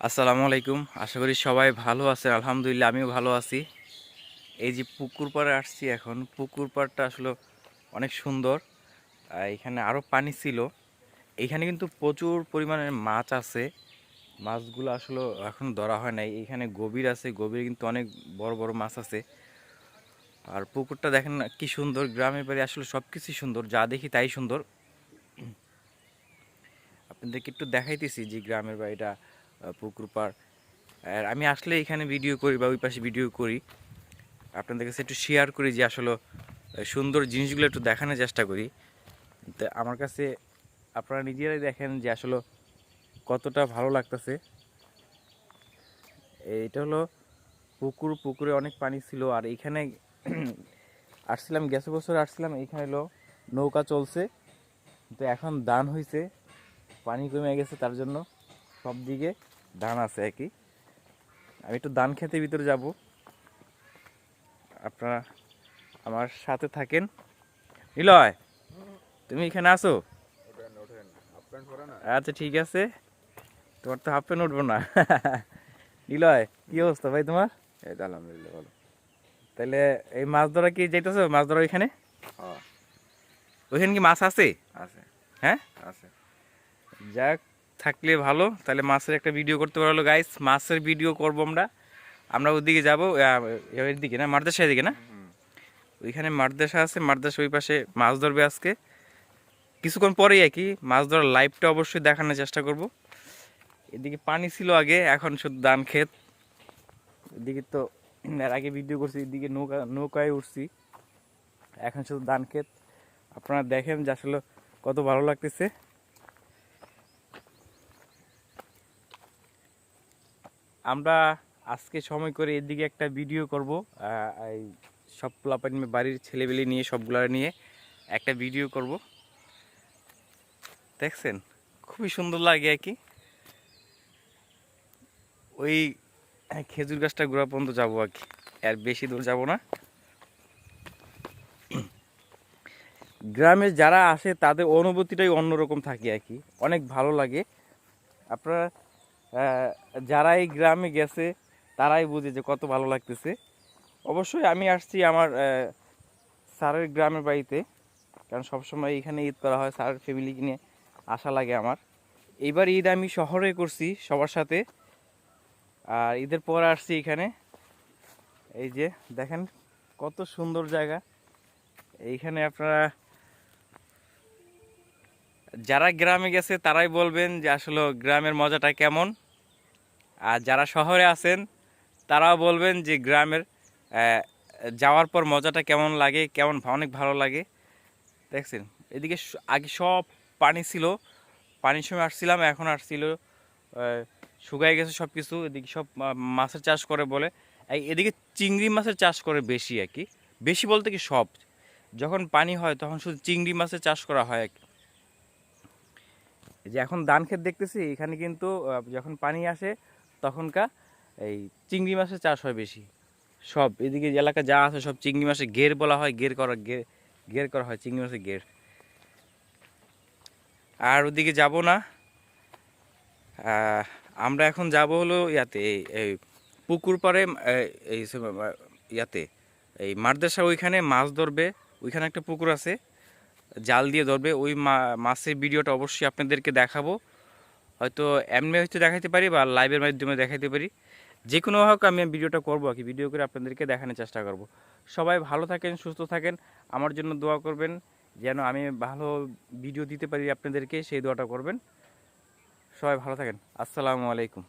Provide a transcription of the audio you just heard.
আসসালামু আলাইকুম। আশা করি সবাই ভালো আছেন। আলহামদুলিল্লাহ, আমিও ভালো আছি। এই যে পুকুর পাড়ে আসছি এখন। পুকুর পাড়টা আসলে অনেক সুন্দর। এখানে আরও পানি ছিল। এখানে কিন্তু প্রচুর পরিমাণে মাছ আছে। মাছগুলো আসলে এখন ধরা হয় নাই। এখানে গভীর আছে। গভীর কিন্তু অনেক বড় বড় মাছ আছে। আর পুকুরটা দেখেন কি সুন্দর। গ্রামের বাড়ি আসলে সব কিছুই সুন্দর। যা দেখি তাই সুন্দর। আপনাদেরকে একটু দেখাইতেছি যে গ্রামের বাড়িটা। পুকুর পাড়। আর আমি আসলে এখানে ভিডিও করি বা ওই পাশে ভিডিও করি। আপনাদের কাছে একটু শেয়ার করি যে আসলে সুন্দর জিনিসগুলো একটু দেখানোর চেষ্টা করি। তো আমার কাছে আপনারা নিজেরাই দেখেন যে আসলে কতটা ভালো লাগতেছে। এইটা হলো পুকুর, পুকুরে অনেক পানি ছিল। আর এখানে আসছিলাম, গেছে বছর আসছিলাম, এখানে হলো নৌকা চলছে। তো এখন দান হয়েছে পানি কমে গেছে তার জন্য সব দিকে ধান আছে কি আমি একটু ধান খেতে ভিতরে যাব। আপনারা আমার সাথে থাকেন। নিলয় তুমি এখানে আসো আচ্ছা ঠিক আছে। তোমার তো হাফ প্যান্ট উঠবো না। নিলয় কি অবস্থা ভাই তোমার? এই তো আলহামদুলিল্লাহ ভালো। তাহলে এই মাছ ধরা কি যাইতেছো? মাছ ধরা ওইখানে? হ্যাঁ। ওইখানে কি মাছ আছে? আছে। হ্যাঁ? আছে। যাক থাকলে ভালো, তাহলে মাছের একটা ভিডিও করতে পারল গাইস মাছের ভিডিও করব আমরা। আমরা ওদিকে যাব এর দিকে না মারদেশা দিকে না? ওইখানে মারদেশা আছে মারদেশা ওই পাশে মাছ ধরবে আজকে। কিছুক্ষণ পরেই আর কি, মাছ ধরার লাইভটা অবশ্যই দেখানোর চেষ্টা করব। এদিকে পানি ছিল আগে, এখন শুধু ধান ক্ষেত। এদিকে তো এর আগে ভিডিও করছি, এদিকে নৌকা, নৌকায় উঠছি। এখন শুধু ধান ক্ষেত। আপনারা দেখেন যে আসলে কত ভালো লাগতেছে। আমরা আজকে সময় করে এদিকে একটা ভিডিও করব এই সব পোলাপানি বাড়ির ছেলেবেলে নিয়ে, সবগুলা নিয়ে একটা ভিডিও করব। দেখছেন? খুবই সুন্দর লাগে আর কি। ওই খেজুর গাছটা গোড়া পর্যন্ত যাব আর কি। আর বেশি দূর যাব না। গ্রামে যারা আসে তাদের অনুভূতিটাই অন্যরকম থাকে আর কি। অনেক ভালো লাগে। আপনারা যারা এই গ্রামে গেছে, তারাই বুঝে যে কত ভালো লাগতেছে। অবশ্যই আমি আসছি আমার স্যারের গ্রামের বাড়িতে, কারণ সবসময় এখানে ঈদ করা হয়, স্যারের ফ্যামিলিকে নিয়ে আশা লাগে আমার। এইবার ঈদ আমি শহরে করছি সবার সাথে, আর ঈদের পর আসছি এখানে। এই যে দেখেন কত সুন্দর জায়গা। এইখানে আপনারা যারা গ্রামে গেছে তারাই বলবেন যে আসলে গ্রামের মজাটা কেমন। আর যারা শহরে আছেন, তারাও বলবেন যে গ্রামের যাওয়ার পর মজাটা কেমন লাগে, কেমন অনেক ভালো লাগে। দেখছেন? এদিকে আগে সব পানি ছিল। পানির সময় আসছিলাম, এখন আসছিল। শুকায় গেছে সব কিছু এদিকে সব মাছের চাষ করে বলে। এদিকে চিংড়ি মাছের চাষ করে বেশি আর কি। বেশি বলতে কি সব। যখন পানি হয় তখন শুধু চিংড়ি মাছের চাষ করা হয় আর কি। যে এখন ধান ক্ষেত দেখতেছি এখানে কিন্তু যখন পানি আসে তখনকার এই চিংড়ি মাছের চাষ হয় বেশি। সব এদিকে এলাকা যা আছে সব চিংড়ি মাছের গের বলা হয় গের করা গের গের করা হয় চিংড়ি মাছের গের আর ওদিকে যাব না। আমরা এখন যাব হলো ইয়াতে এই- পুকুর আহ, এই ইয়াতে এই মারদেশা ওইখানে মাছ ধরবে। ওইখানে একটা পুকুর আছে। জাল দিয়ে ধরবে, ওই মাছের ভিডিওটা অবশ্যই আপনাদেরকে দেখাবো। হয়তো এমনি হয়তো দেখাতে পারি বা লাইভের মাধ্যমে দেখাতে পারি। যে কোনো হোক আমি ভিডিওটা করব আর কি, ভিডিও করে আপনাদেরকে দেখানোর চেষ্টা করব। সবাই ভালো থাকেন, সুস্থ থাকেন, আমার জন্য দোয়া করবেন, যেন আমি ভালো ভিডিও দিতে পারি আপনাদেরকে, সেই দোয়াটা করবেন। সবাই ভালো থাকেন, আসসালামু আলাইকুম।